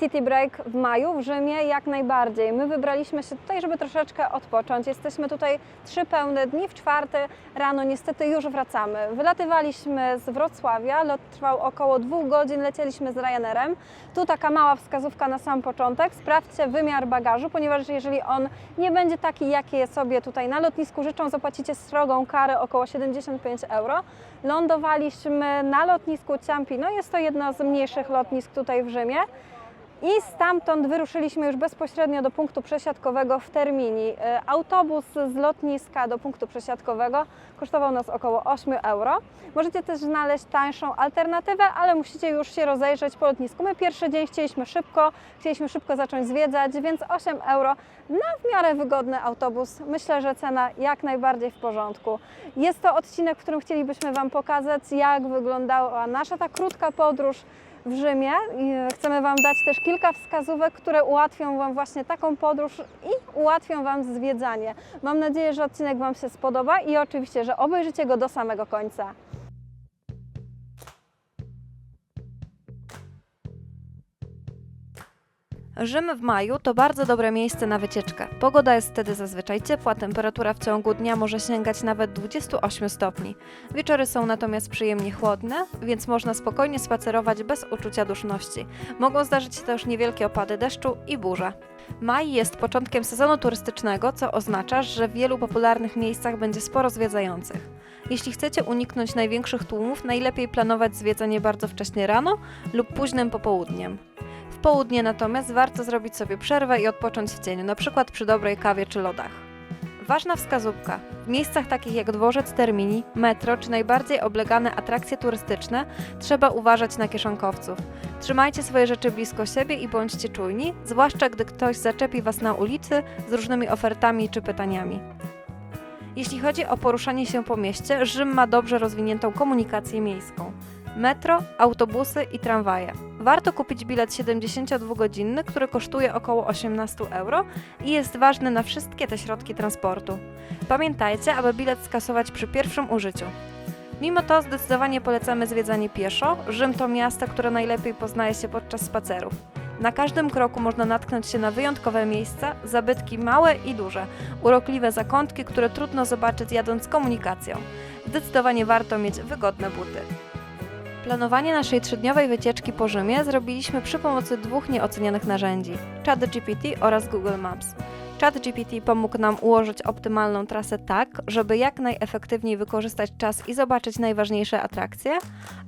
City Break w maju w Rzymie jak najbardziej. My wybraliśmy się tutaj, żeby troszeczkę odpocząć. Jesteśmy tutaj trzy pełne dni, w czwarty rano niestety już wracamy. Wylatywaliśmy z Wrocławia, lot trwał około dwóch godzin, lecieliśmy z Ryanerem. Tu taka mała wskazówka na sam początek. Sprawdźcie wymiar bagażu, ponieważ jeżeli on nie będzie taki, jaki sobie tutaj na lotnisku życzą, zapłacicie srogą karę około 75 euro. Lądowaliśmy na lotnisku Ciampino, jest to jedno z mniejszych lotnisk tutaj w Rzymie. I stamtąd wyruszyliśmy już bezpośrednio do punktu przesiadkowego w Termini. E, Autobus z lotniska do punktu przesiadkowego kosztował nas około 8 euro. Możecie też znaleźć tańszą alternatywę, ale musicie już się rozejrzeć po lotnisku. My pierwszy dzień chcieliśmy szybko, chcieliśmy szybko zacząć zwiedzać, więc 8 euro na w miarę wygodny autobus. Myślę, że cena jak najbardziej w porządku. Jest to odcinek, w którym chcielibyśmy Wam pokazać, jak wyglądała nasza ta krótka podróż w Rzymie. I chcemy Wam dać też kilka wskazówek, które ułatwią Wam właśnie taką podróż i ułatwią Wam zwiedzanie. Mam nadzieję, że odcinek Wam się spodoba i oczywiście, że obejrzycie go do samego końca. Rzym w maju to bardzo dobre miejsce na wycieczkę. Pogoda jest wtedy zazwyczaj ciepła, temperatura w ciągu dnia może sięgać nawet 28 stopni. Wieczory są natomiast przyjemnie chłodne, więc można spokojnie spacerować bez uczucia duszności. Mogą zdarzyć się też niewielkie opady deszczu i burze. Maj jest początkiem sezonu turystycznego, co oznacza, że w wielu popularnych miejscach będzie sporo zwiedzających. Jeśli chcecie uniknąć największych tłumów, najlepiej planować zwiedzanie bardzo wcześnie rano lub późnym popołudniem. W południe natomiast warto zrobić sobie przerwę i odpocząć w cieniu, np. przy dobrej kawie czy lodach. Ważna wskazówka. W miejscach takich jak dworzec Termini, metro czy najbardziej oblegane atrakcje turystyczne trzeba uważać na kieszonkowców. Trzymajcie swoje rzeczy blisko siebie i bądźcie czujni, zwłaszcza gdy ktoś zaczepi Was na ulicy z różnymi ofertami czy pytaniami. Jeśli chodzi o poruszanie się po mieście, Rzym ma dobrze rozwiniętą komunikację miejską. Metro, autobusy i tramwaje. Warto kupić bilet 72-godzinny, który kosztuje około 18 euro i jest ważny na wszystkie te środki transportu. Pamiętajcie, aby bilet skasować przy pierwszym użyciu. Mimo to zdecydowanie polecamy zwiedzanie pieszo. Rzym to miasto, które najlepiej poznaje się podczas spacerów. Na każdym kroku można natknąć się na wyjątkowe miejsca, zabytki małe i duże, urokliwe zakątki, które trudno zobaczyć jadąc komunikacją. Zdecydowanie warto mieć wygodne buty. Planowanie naszej trzydniowej wycieczki po Rzymie zrobiliśmy przy pomocy dwóch nieocenionych narzędzi ChatGPT oraz Google Maps. ChatGPT pomógł nam ułożyć optymalną trasę tak, żeby jak najefektywniej wykorzystać czas i zobaczyć najważniejsze atrakcje,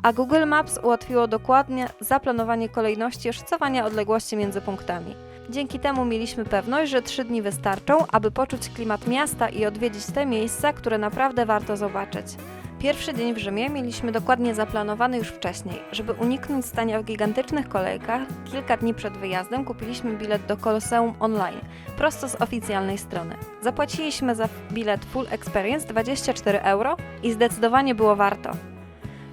a Google Maps ułatwiło dokładnie zaplanowanie kolejności i szacowania odległości między punktami. Dzięki temu mieliśmy pewność, że trzy dni wystarczą, aby poczuć klimat miasta i odwiedzić te miejsca, które naprawdę warto zobaczyć. Pierwszy dzień w Rzymie mieliśmy dokładnie zaplanowany już wcześniej. Żeby uniknąć stania w gigantycznych kolejkach, kilka dni przed wyjazdem kupiliśmy bilet do Koloseum online, prosto z oficjalnej strony. Zapłaciliśmy za bilet Full Experience 24 euro i zdecydowanie było warto.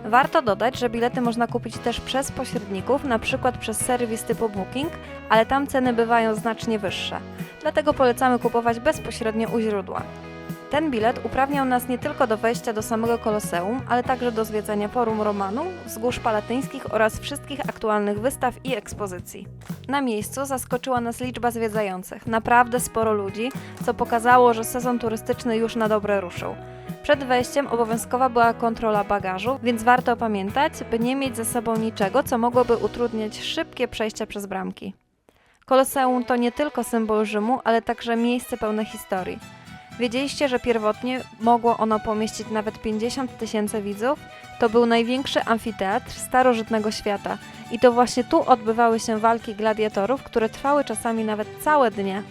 Warto dodać, że bilety można kupić też przez pośredników, przykład przez serwis typu Booking, ale tam ceny bywają znacznie wyższe. Dlatego polecamy kupować bezpośrednio u źródła. Ten bilet uprawniał nas nie tylko do wejścia do samego Koloseum, ale także do zwiedzania Forum Romanu, wzgórz palatyńskich oraz wszystkich aktualnych wystaw i ekspozycji. Na miejscu zaskoczyła nas liczba zwiedzających, naprawdę sporo ludzi, co pokazało, że sezon turystyczny już na dobre ruszył. Przed wejściem obowiązkowa była kontrola bagażu, więc warto pamiętać, by nie mieć ze sobą niczego, co mogłoby utrudniać szybkie przejście przez bramki. Koloseum to nie tylko symbol Rzymu, ale także miejsce pełne historii. Wiedzieliście, że pierwotnie mogło ono pomieścić nawet 50 tysięcy widzów? To był największy amfiteatr starożytnego świata i to właśnie tu odbywały się walki gladiatorów, które trwały czasami nawet całe dnie.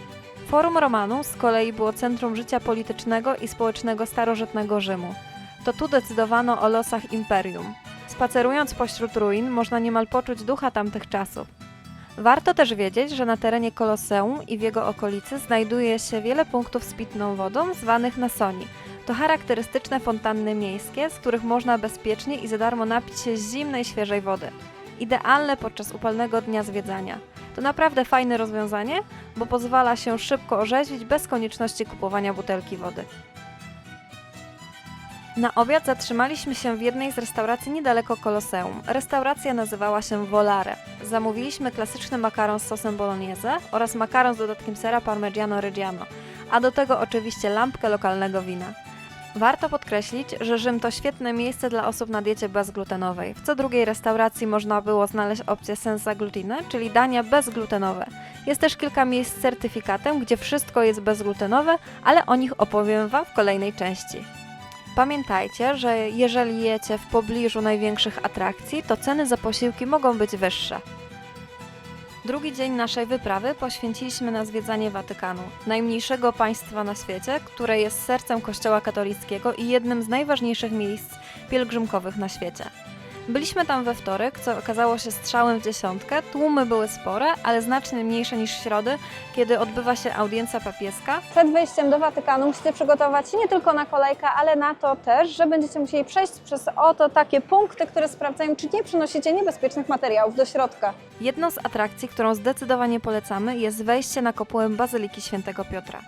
Forum Romanum z kolei było centrum życia politycznego i społecznego starożytnego Rzymu. To tu decydowano o losach imperium. Spacerując pośród ruin, można niemal poczuć ducha tamtych czasów. Warto też wiedzieć, że na terenie Koloseum i w jego okolicy znajduje się wiele punktów z pitną wodą zwanych nasoni. To charakterystyczne fontanny miejskie, z których można bezpiecznie i za darmo napić się zimnej, świeżej wody. Idealne podczas upalnego dnia zwiedzania. To naprawdę fajne rozwiązanie, bo pozwala się szybko orzeźwić bez konieczności kupowania butelki wody. Na obiad zatrzymaliśmy się w jednej z restauracji niedaleko Koloseum. Restauracja nazywała się Volare. Zamówiliśmy klasyczny makaron z sosem bolognese oraz makaron z dodatkiem sera parmigiano reggiano, a do tego oczywiście lampkę lokalnego wina. Warto podkreślić, że Rzym to świetne miejsce dla osób na diecie bezglutenowej. W co drugiej restauracji można było znaleźć opcję senza glutine, czyli dania bezglutenowe. Jest też kilka miejsc z certyfikatem, gdzie wszystko jest bezglutenowe, ale o nich opowiem Wam w kolejnej części. Pamiętajcie, że jeżeli jecie w pobliżu największych atrakcji, to ceny za posiłki mogą być wyższe. Drugi dzień naszej wyprawy poświęciliśmy na zwiedzanie Watykanu, najmniejszego państwa na świecie, które jest sercem Kościoła katolickiego i jednym z najważniejszych miejsc pielgrzymkowych na świecie. Byliśmy tam we wtorek, co okazało się strzałem w dziesiątkę. Tłumy były spore, ale znacznie mniejsze niż w środę, kiedy odbywa się audiencja papieska, Przed wejściem do Watykanu musicie przygotować się nie tylko na kolejkę, ale na to też, że będziecie musieli przejść przez oto takie punkty, które sprawdzają, czy nie przynosicie niebezpiecznych materiałów do środka. Jedną z atrakcji, którą zdecydowanie polecamy, jest wejście na kopułę Bazyliki Świętego Piotra.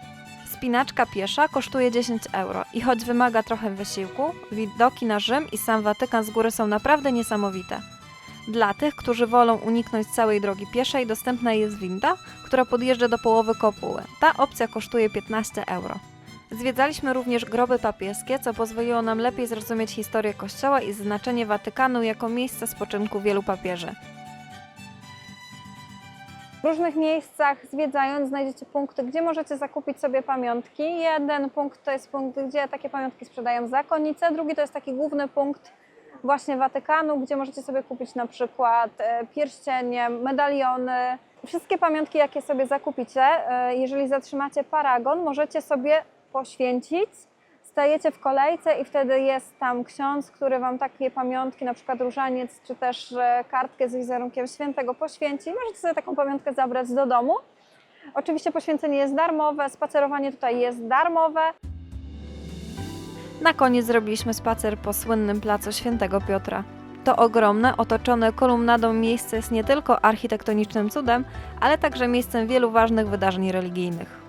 Spinaczka piesza kosztuje 10 euro i choć wymaga trochę wysiłku, widoki na Rzym i sam Watykan z góry są naprawdę niesamowite. Dla tych, którzy wolą uniknąć całej drogi pieszej, dostępna jest winda, która podjeżdża do połowy kopuły. Ta opcja kosztuje 15 euro. Zwiedzaliśmy również groby papieskie, co pozwoliło nam lepiej zrozumieć historię Kościoła i znaczenie Watykanu jako miejsca spoczynku wielu papieży. W różnych miejscach zwiedzając znajdziecie punkty, gdzie możecie zakupić sobie pamiątki. Jeden punkt to jest punkt, gdzie takie pamiątki sprzedają zakonnice, drugi to jest taki główny punkt właśnie Watykanu, gdzie możecie sobie kupić na przykład e, pierścienie, medaliony. Wszystkie pamiątki, jakie sobie zakupicie, e, jeżeli zatrzymacie paragon, możecie sobie poświęcić. Stajecie w kolejce i wtedy jest tam ksiądz, który Wam takie pamiątki, na przykład różaniec, czy też e, kartkę z wizerunkiem świętego poświęci. Możecie sobie taką pamiątkę zabrać do domu. Oczywiście poświęcenie jest darmowe, spacerowanie tutaj jest darmowe. Na koniec zrobiliśmy spacer po słynnym placu Świętego Piotra. To ogromne, otoczone kolumnadą miejsce jest nie tylko architektonicznym cudem, ale także miejscem wielu ważnych wydarzeń religijnych.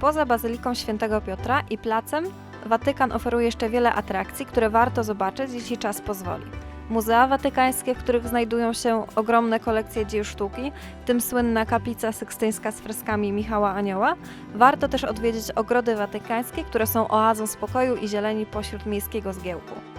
Poza Bazyliką Świętego Piotra i placem, Watykan oferuje jeszcze wiele atrakcji, które warto zobaczyć, jeśli czas pozwoli. Muzea watykańskie, w których znajdują się ogromne kolekcje dzieł sztuki, w tym słynna kaplica sykstyńska z freskami Michała Anioła, Warto też odwiedzić ogrody watykańskie, które są oazą spokoju i zieleni pośród miejskiego zgiełku.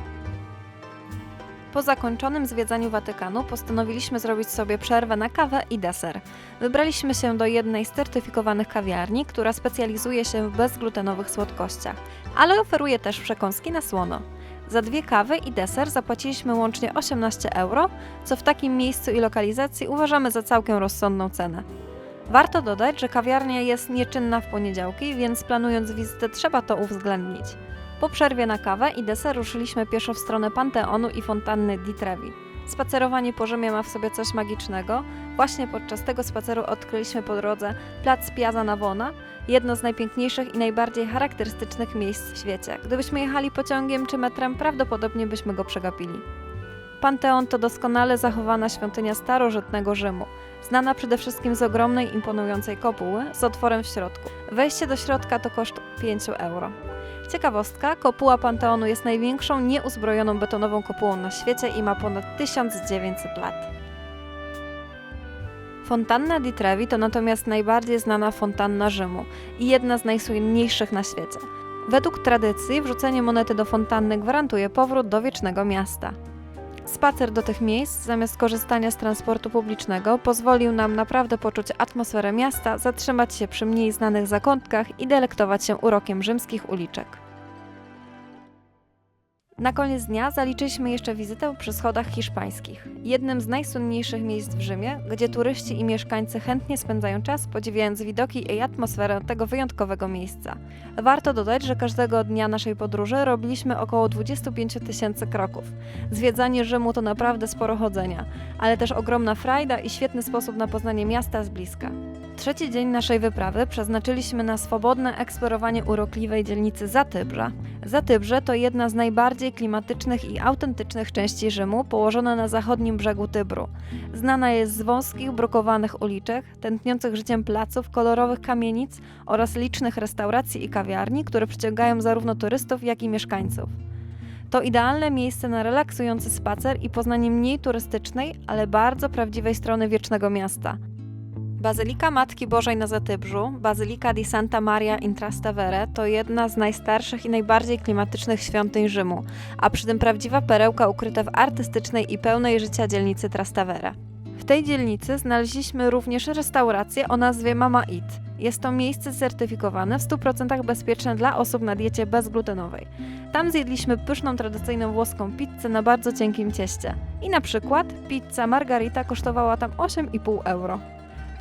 Po zakończonym zwiedzaniu Watykanu postanowiliśmy zrobić sobie przerwę na kawę i deser. Wybraliśmy się do jednej z certyfikowanych kawiarni, która specjalizuje się w bezglutenowych słodkościach, ale oferuje też przekąski na słono. Za dwie kawy i deser zapłaciliśmy łącznie 18 euro, co w takim miejscu i lokalizacji uważamy za całkiem rozsądną cenę. Warto dodać, że kawiarnia jest nieczynna w poniedziałki, więc planując wizytę trzeba to uwzględnić. Po przerwie na kawę i deser ruszyliśmy pieszo w stronę Panteonu i fontanny Di Trevi. Spacerowanie po Rzymie ma w sobie coś magicznego. Właśnie podczas tego spaceru odkryliśmy po drodze plac Piazza Navona, jedno z najpiękniejszych i najbardziej charakterystycznych miejsc w świecie. Gdybyśmy jechali pociągiem czy metrem, prawdopodobnie byśmy go przegapili. Panteon to doskonale zachowana świątynia starożytnego Rzymu, znana przede wszystkim z ogromnej, imponującej kopuły z otworem w środku. Wejście do środka to koszt 5 euro. Ciekawostka, kopuła Panteonu jest największą nieuzbrojoną betonową kopułą na świecie i ma ponad 1900 lat. Fontanna di Trevi to natomiast najbardziej znana fontanna Rzymu i jedna z najsłynniejszych na świecie. Według tradycji wrzucenie monety do fontanny gwarantuje powrót do wiecznego miasta. Spacer do tych miejsc, zamiast korzystania z transportu publicznego, pozwolił nam naprawdę poczuć atmosferę miasta, zatrzymać się przy mniej znanych zakątkach i delektować się urokiem rzymskich uliczek. Na koniec dnia zaliczyliśmy jeszcze wizytę przy schodach hiszpańskich, jednym z najsłynniejszych miejsc w Rzymie, gdzie turyści i mieszkańcy chętnie spędzają czas, podziwiając widoki i atmosferę tego wyjątkowego miejsca. Warto dodać, że każdego dnia naszej podróży robiliśmy około 25 tysięcy kroków. Zwiedzanie Rzymu to naprawdę sporo chodzenia, ale też ogromna frajda i świetny sposób na poznanie miasta z bliska. Trzeci dzień naszej wyprawy przeznaczyliśmy na swobodne eksplorowanie urokliwej dzielnicy Zatybrza. Zatybrze to jedna z najbardziej klimatycznych i autentycznych części Rzymu, położona na zachodnim brzegu Tybru. Znana jest z wąskich, brukowanych uliczek, tętniących życiem placów, kolorowych kamienic oraz licznych restauracji i kawiarni, które przyciągają zarówno turystów, jak i mieszkańców. To idealne miejsce na relaksujący spacer i poznanie mniej turystycznej, ale bardzo prawdziwej strony wiecznego miasta. Bazylika Matki Bożej na Zatybrzu, Bazylika di Santa Maria in Trastevere to jedna z najstarszych i najbardziej klimatycznych świątyń Rzymu, a przy tym prawdziwa perełka ukryta w artystycznej i pełnej życia dzielnicy Trastevere. W tej dzielnicy znaleźliśmy również restaurację o nazwie Mama Eat. Jest to miejsce certyfikowane w 100% bezpieczne dla osób na diecie bezglutenowej. Tam zjedliśmy pyszną tradycyjną włoską pizzę na bardzo cienkim cieście. I na przykład pizza margarita kosztowała tam 8,5 euro.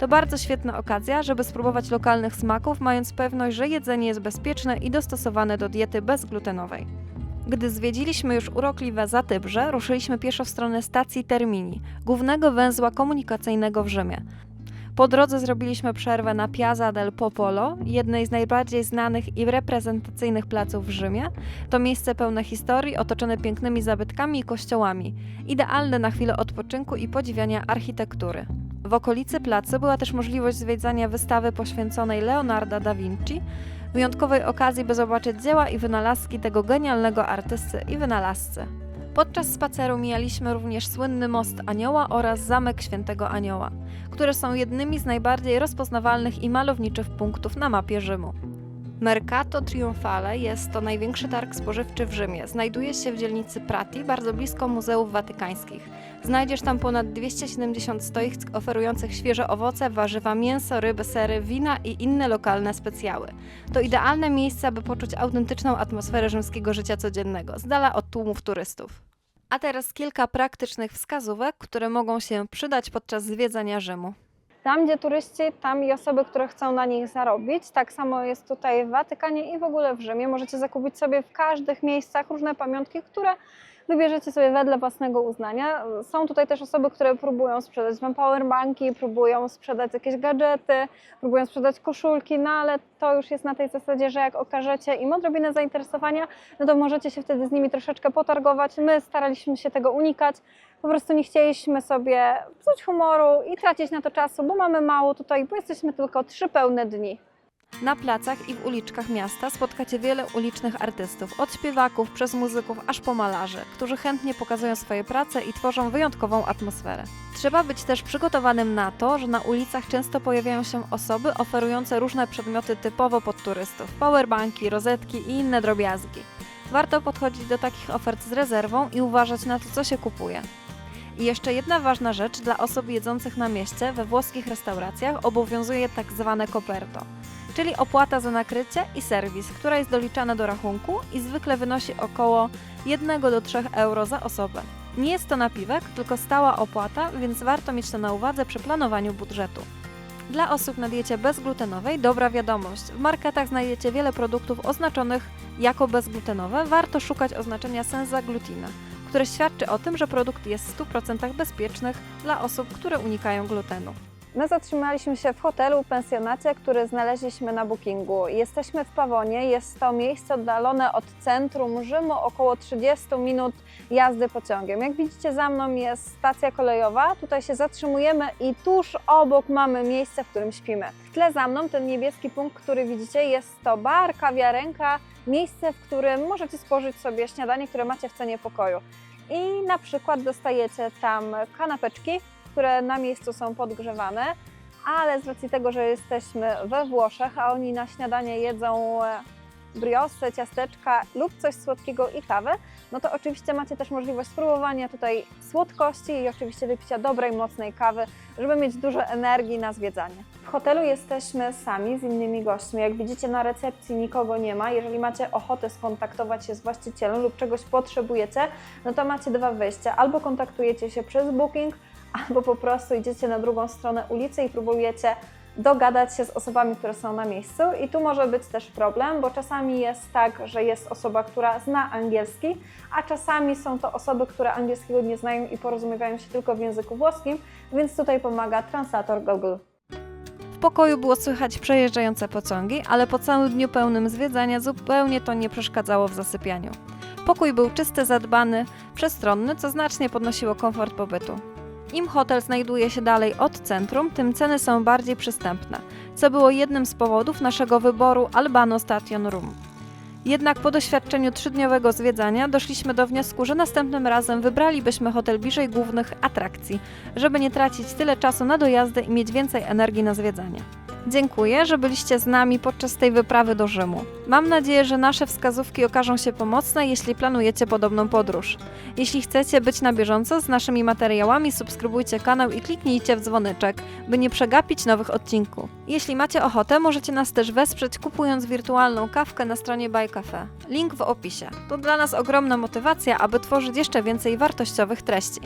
To bardzo świetna okazja, żeby spróbować lokalnych smaków, mając pewność, że jedzenie jest bezpieczne i dostosowane do diety bezglutenowej. Gdy zwiedziliśmy już urokliwe Zatybrze, ruszyliśmy pieszo w stronę stacji Termini, głównego węzła komunikacyjnego w Rzymie. Po drodze zrobiliśmy przerwę na Piazza del Popolo, jednej z najbardziej znanych i reprezentacyjnych placów w Rzymie. To miejsce pełne historii, otoczone pięknymi zabytkami i kościołami, idealne na chwilę odpoczynku i podziwiania architektury. W okolicy placu była też możliwość zwiedzania wystawy poświęconej Leonardo da Vinci, wyjątkowej okazji, by zobaczyć dzieła i wynalazki tego genialnego artysty i wynalazcy. Podczas spaceru mijaliśmy również słynny Most Anioła oraz Zamek Świętego Anioła, które są jednymi z najbardziej rozpoznawalnych i malowniczych punktów na mapie Rzymu. Mercato Triunfale jest to największy targ spożywczy w Rzymie. Znajduje się w dzielnicy Prati, bardzo blisko Muzeów Watykańskich. Znajdziesz tam ponad 270 stoisk oferujących świeże owoce, warzywa, mięso, ryby, sery, wina i inne lokalne specjały. To idealne miejsce, aby poczuć autentyczną atmosferę rzymskiego życia codziennego, z dala od tłumów turystów. A teraz kilka praktycznych wskazówek, które mogą się przydać podczas zwiedzania Rzymu. Tam, gdzie turyści, tam i osoby, które chcą na nich zarobić. Tak samo jest tutaj w Watykanie i w ogóle w Rzymie. Możecie zakupić sobie w każdych miejscach różne pamiątki, które wybierzecie sobie wedle własnego uznania. Są tutaj też osoby, które próbują sprzedać Wam powerbanki, próbują sprzedać jakieś gadżety, próbują sprzedać koszulki, no ale to już jest na tej zasadzie, że jak okażecie im odrobinę zainteresowania, no to możecie się wtedy z nimi troszeczkę potargować. My staraliśmy się tego unikać. Po prostu nie chcieliśmy sobie psuć humoru i tracić na to czasu, bo mamy mało tutaj, bo jesteśmy tylko trzy pełne dni. Na placach i w uliczkach miasta spotkacie wiele ulicznych artystów, od śpiewaków przez muzyków aż po malarzy, którzy chętnie pokazują swoje prace i tworzą wyjątkową atmosferę. Trzeba być też przygotowanym na to, że na ulicach często pojawiają się osoby oferujące różne przedmioty typowo pod turystów powerbanki, rozetki i inne drobiazgi. Warto podchodzić do takich ofert z rezerwą i uważać na to, co się kupuje. I jeszcze jedna ważna rzecz dla osób jedzących na mieście we włoskich restauracjach obowiązuje tak zwane coperto czyli opłata za nakrycie i serwis, która jest doliczana do rachunku i zwykle wynosi około 1 do 3 euro za osobę. Nie jest to napiwek, tylko stała opłata, więc warto mieć to na uwadze przy planowaniu budżetu. Dla osób na diecie bezglutenowej dobra wiadomość. W marketach znajdziecie wiele produktów oznaczonych jako bezglutenowe. Warto szukać oznaczenia senza glutina, które świadczy o tym, że produkt jest w 100% bezpieczny dla osób, które unikają glutenu. My zatrzymaliśmy się w hotelu, pensjonacie, który znaleźliśmy na bookingu. Jesteśmy w Pawonie, jest to miejsce oddalone od centrum Rzymu około 30 minut jazdy pociągiem. Jak widzicie za mną jest stacja kolejowa, tutaj się zatrzymujemy i tuż obok mamy miejsce, w którym śpimy. W tle za mną ten niebieski punkt, który widzicie jest to bar, kawiarenka, miejsce, w którym możecie spożyć sobie śniadanie, które macie w cenie pokoju. I na przykład dostajecie tam kanapeczki, które na miejscu są podgrzewane, ale z racji tego, że jesteśmy we Włoszech, a oni na śniadanie jedzą e, briosy, ciasteczka lub coś słodkiego i kawę, no to oczywiście macie też możliwość spróbowania tutaj słodkości i oczywiście wypicia dobrej, mocnej kawy, żeby mieć dużo energii na zwiedzanie. W hotelu jesteśmy sami z innymi gośćmi. Jak widzicie na recepcji nikogo nie ma. Jeżeli macie ochotę skontaktować się z właścicielem lub czegoś potrzebujecie, no to macie dwa wyjścia. Albo kontaktujecie się przez booking, albo po prostu idziecie na drugą stronę ulicy i próbujecie dogadać się z osobami, które są na miejscu. I tu może być też problem, bo czasami jest tak, że jest osoba, która zna angielski, a czasami są to osoby, które angielskiego nie znają i porozumiewają się tylko w języku włoskim, więc tutaj pomaga translator Google. W pokoju było słychać przejeżdżające pociągi, ale po całym dniu pełnym zwiedzania zupełnie to nie przeszkadzało w zasypianiu. Pokój był czysty, zadbany, przestronny, co znacznie podnosiło komfort pobytu. Im hotel znajduje się dalej od centrum, tym ceny są bardziej przystępne, co było jednym z powodów naszego wyboru Albano Station Room. Jednak po doświadczeniu trzydniowego zwiedzania doszliśmy do wniosku, że następnym razem wybralibyśmy hotel bliżej głównych atrakcji, żeby nie tracić tyle czasu na dojazdy i mieć więcej energii na zwiedzanie. Dziękuję, że byliście z nami podczas tej wyprawy do Rzymu. Mam nadzieję, że nasze wskazówki okażą się pomocne, jeśli planujecie podobną podróż. Jeśli chcecie być na bieżąco z naszymi materiałami, subskrybujcie kanał i kliknijcie w dzwoneczek, by nie przegapić nowych odcinków. Jeśli macie ochotę, możecie nas też wesprzeć kupując wirtualną kawkę na stronie Buy Cafe. Link w opisie. To dla nas ogromna motywacja, aby tworzyć jeszcze więcej wartościowych treści.